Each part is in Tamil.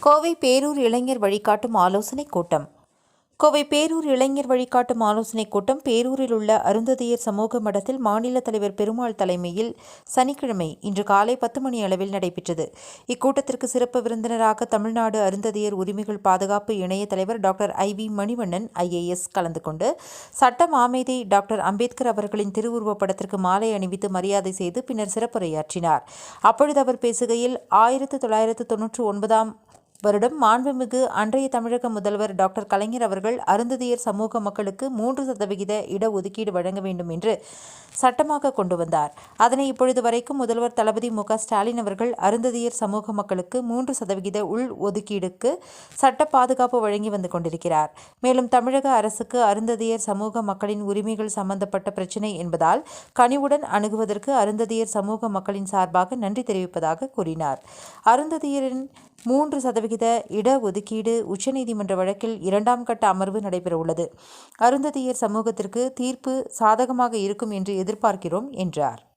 கோவை பேரூர் இளைஞர் வழிகாட்டும் ஆலோசனைக் கூட்டம். கோவை பேரூர் இளைஞர் வழிகாட்டும் ஆலோசனைக் கூட்டம் பேரூரில் உள்ள அருந்ததியர் சமூக மடத்தில் மாநில தலைவர் பெருமாள் தலைமையில் சனிக்கிழமை இன்று காலை பத்து மணி அளவில் நடைபெற்றது. இக்கூட்டத்திற்கு சிறப்பு விருந்தினராக தமிழ்நாடு அருந்ததியர் உரிமைகள் பாதுகாப்பு இணைய தலைவர் doctor I V Manivannan IAS கலந்து கொண்டு சட்ட மாமேதை டாக்டர் அம்பேத்கர் அவர்களின் திருவுருவப் படத்திற்கு மாலை அணிவித்து மரியாதை செய்து பின்னர் சிறப்புரையாற்றினார். அப்பொழுது அவர் பேசுகையில் ஆயிரத்து தொள்ளாயிரத்து தொன்னூற்று ஒன்பதாம் வருடம் மாண்புமிகு அன்றைய தமிழக முதல்வர் டாக்டர் கலைஞர் அவர்கள் அருந்ததியர் சமூக மக்களுக்கு மூன்று சதவிகித இடஒதுக்கீடு வழங்க வேண்டும் என்று சட்டமாக கொண்டு வந்தார். அதனை இப்பொழுது வரைக்கும் முதல்வர் தளபதி மு ஸ்டாலின் அவர்கள் அருந்ததியர் சமூக மக்களுக்கு மூன்று சதவிகித உள் ஒதுக்கீடுக்கு சட்ட பாதுகாப்பு வழங்கி வந்து கொண்டிருக்கிறார். மேலும் தமிழக அரசுக்கு அருந்ததியர் சமூக மக்களின் உரிமைகள் சம்பந்தப்பட்ட பிரச்சினை என்பதால் கனிவுடன் அணுகுவதற்கு அருந்ததியர் சமூக மக்களின் சார்பாக நன்றி தெரிவிப்பதாக கூறினார். அருந்ததியரின் மூன்று சதவிகித இடஒதுக்கீடு உச்சநீதிமன்ற வழக்கில் இரண்டாம் கட்ட அமர்வு நடைபெறவுள்ளது. அருந்ததியர் சமூகத்திற்கு தீர்ப்பு சாதகமாக இருக்கும் என்று எதிர்பார்க்கிறோம் என்றார்.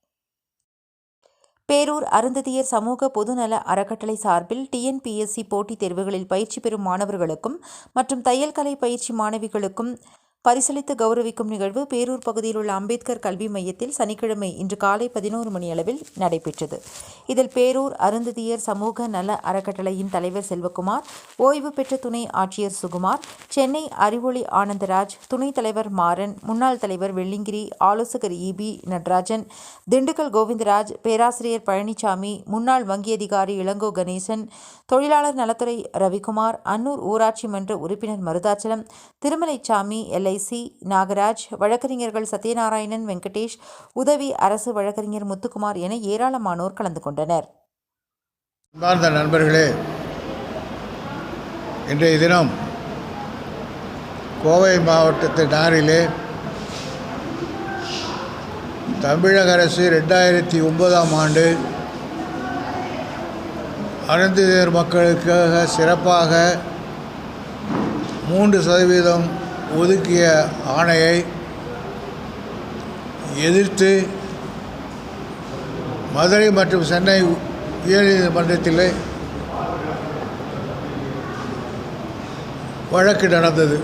பேரூர் அருந்ததியர் சமூக பொதுநல அறக்கட்டளை சார்பில் டிஎன்பிஎஸ்சி போட்டித் தேர்வுகளில் பயிற்சி பெறும் மாணவர்களுக்கும் மற்றும் தையல் கலை பயிற்சி மாணவிகளுக்கும் பரிசளித்து கௌரவிக்கும் நிகழ்வு பேரூர் பகுதியில் உள்ள அம்பேத்கர் கல்வி மையத்தில் சனிக்கிழமை இன்று காலை பதினோரு மணி அளவில் நடைபெற்றது. இதில் பேரூர் அருந்ததியர் சமூக நல அறக்கட்டளையின் தலைவர் செல்வகுமார் ஓய்வு பெற்ற துணை ஆட்சியர் சுகுமார் சென்னை அறிவொளி ஆனந்தராஜ் துணைத் தலைவர் மாறன் முன்னாள் தலைவர் வெள்ளிங்கிரி ஆலோசகர் இபி நடராஜன் திண்டுக்கல் கோவிந்தராஜ் பேராசிரியர் பழனிசாமி முன்னாள் வங்கி அதிகாரி இளங்கோ கணேசன் தொழிலாளர் நலத்துறை ரவிக்குமார் அன்னூர் ஊராட்சி மன்ற உறுப்பினர் மருதாச்சலம் திருமலைச்சாமி கடைசி நாகராஜ் வழக்கறிஞர்கள் சத்யநாராயணன் வெங்கடேஷ் உதவி அரசு வழக்கறிஞர் முத்துக்குமார் என ஏராளமானோர் கலந்து கொண்டனர். அன்பார்ந்த நண்பர்களே இன்றைய தினம் கோவை மாவட்டத்து நாரிலே தமிழக அரசு ரெண்டாயிரத்தி ஒன்பதாம் ஆண்டு அருந்ததியர் மக்களுக்காக சிறப்பாக மூன்று சதவீதம் ஒதுக்கிய ஆணையை எதிர்த்து மதுரை மற்றும் சென்னை உயர்நீதிமன்றத்தில் வழக்கு நடந்தது.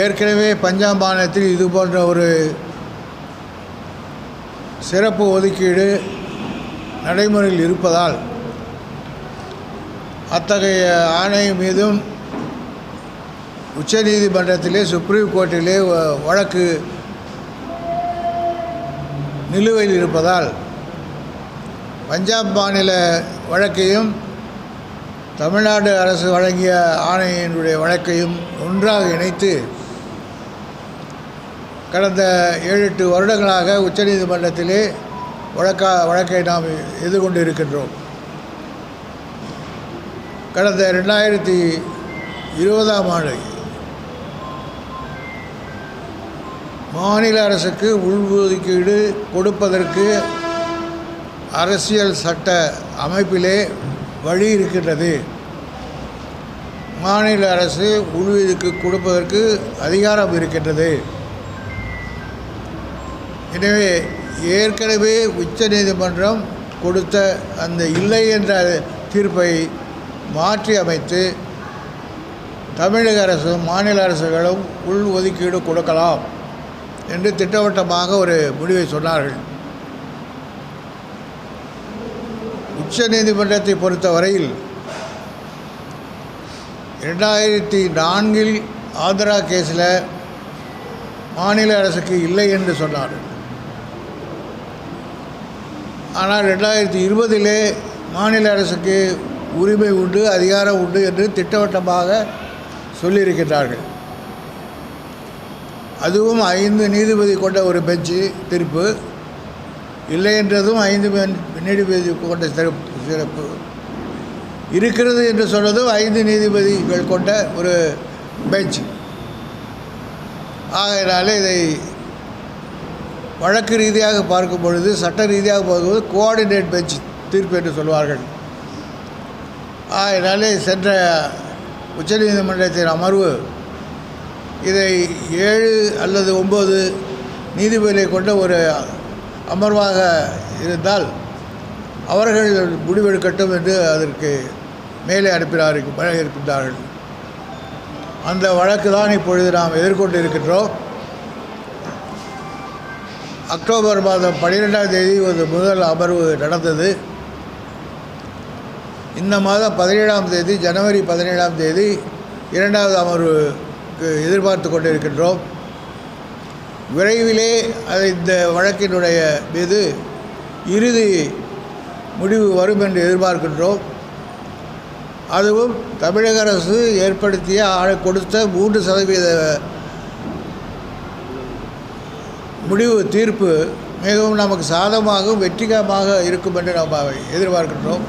ஏற்கனவே பஞ்சாப் மாநிலத்தில் இது போன்ற ஒரு சிறப்பு ஒதுக்கீடு நடைமுறையில் இருப்பதால் அத்தகைய ஆணை மீதும் உச்சநீதிமன்றத்திலே சுப்ரீம் கோர்ட்டிலே வழக்கு நிலுவையில் இருப்பதால் பஞ்சாப் மாநில வழக்கையும் தமிழ்நாடு அரசு வழங்கிய ஆணையினுடைய வழக்கையும் ஒன்றாக இணைத்து கடந்த ஏழு எட்டு வருடங்களாக உச்சநீதிமன்றத்திலே வழக்கா வழக்கை நாம் எதிர்கொண்டு இருக்கின்றோம் கடந்த ரெண்டாயிரத்தி இருபதாம் ஆண்டு மாநில அரசுக்கு உள்ஒதுக்கீடு கொடுப்பதற்கு அரசியல் சட்ட அமைப்பிலே வழி இருக்கின்றது. மாநில அரசு உள்ஒதுக்கு கொடுப்பதற்கு அதிகாரம் இருக்கின்றது. எனவே ஏற்கனவே உச்சநீதிமன்றம் கொடுத்த அந்த இல்லை என்ற தீர்ப்பை மாற்றி அமைத்து தமிழக அரசும் மாநில அரசுகளும் உள் ஒதுக்கீடு கொடுக்கலாம். என்று திட்டவட்டமாக ஒரு முடிவை சொன்னார்கள். உச்ச நீதிமன்றத்தை பொறுத்தவரையில் ரெண்டாயிரத்தி நான்கில் ஆந்திரா கேஸில் மாநில அரசுக்கு இல்லை என்று சொன்னார். ஆனால் ரெண்டாயிரத்தி இருபதிலே மாநில அரசுக்கு உரிமை உண்டு அதிகாரம் உண்டு என்று திட்டவட்டமாக சொல்லியிருக்கிறார்கள் அதுவும் ஐந்து நீதிபதி கொண்ட ஒரு பெஞ்சு தீர்ப்பு. இல்லை என்றதும் ஐந்து பெண்- நீதிபதி கொண்ட சிறப்பு சிறப்பு. இருக்கிறது என்று சொன்னதும் ஐந்து நீதிபதிகள் கொண்ட ஒரு பெஞ்ச். ஆகையினால இதை வழக்கு ரீதியாக பார்க்கும் பொழுது சட்ட ரீதியாக பார்க்கும்போது கோஆர்டினேட் பெஞ்ச் தீர்ப்பு என்று சொல்வார்கள். ஆகையினாலே சென்ற உச்சநீதிமன்றத்தின் அமர்வு இதை ஏழு அல்லது ஒம்பது நீதிபதிகளை கொண்ட ஒரு அமர்வாக இருந்தால் அவர்கள் முடிவெடுக்கட்டும் என்று அதற்கு மேலே அனுப்பினார் இருக்கின்றார்கள் அந்த வழக்கு தான் இப்பொழுது நாம் எதிர்கொண்டு இருக்கின்றோம் அக்டோபர் மாதம் பன்னிரெண்டாம் தேதி ஒரு முதல் அமர்வு நடந்தது. இந்த மாதம் பதினேழாம் தேதி ஜனவரி பதினேழாம் தேதி இரண்டாவது அமர்வு எதிர்பார்த்து கொண்டிருக்கின்றோம். விரைவிலே அது இந்த வழக்கினுடைய மீது இறுதி முடிவு வரும் என்று எதிர்பார்க்கின்றோம். அதுவும் தமிழக அரசு ஏற்படுத்திய ஆ- கொடுத்த மூன்று சதவீத முடிவு தீர்ப்பு மிகவும் நமக்கு சாதகமாகவும் வெற்றிகரமாக இருக்கும் என்று நாம் எதிர்பார்க்கின்றோம்.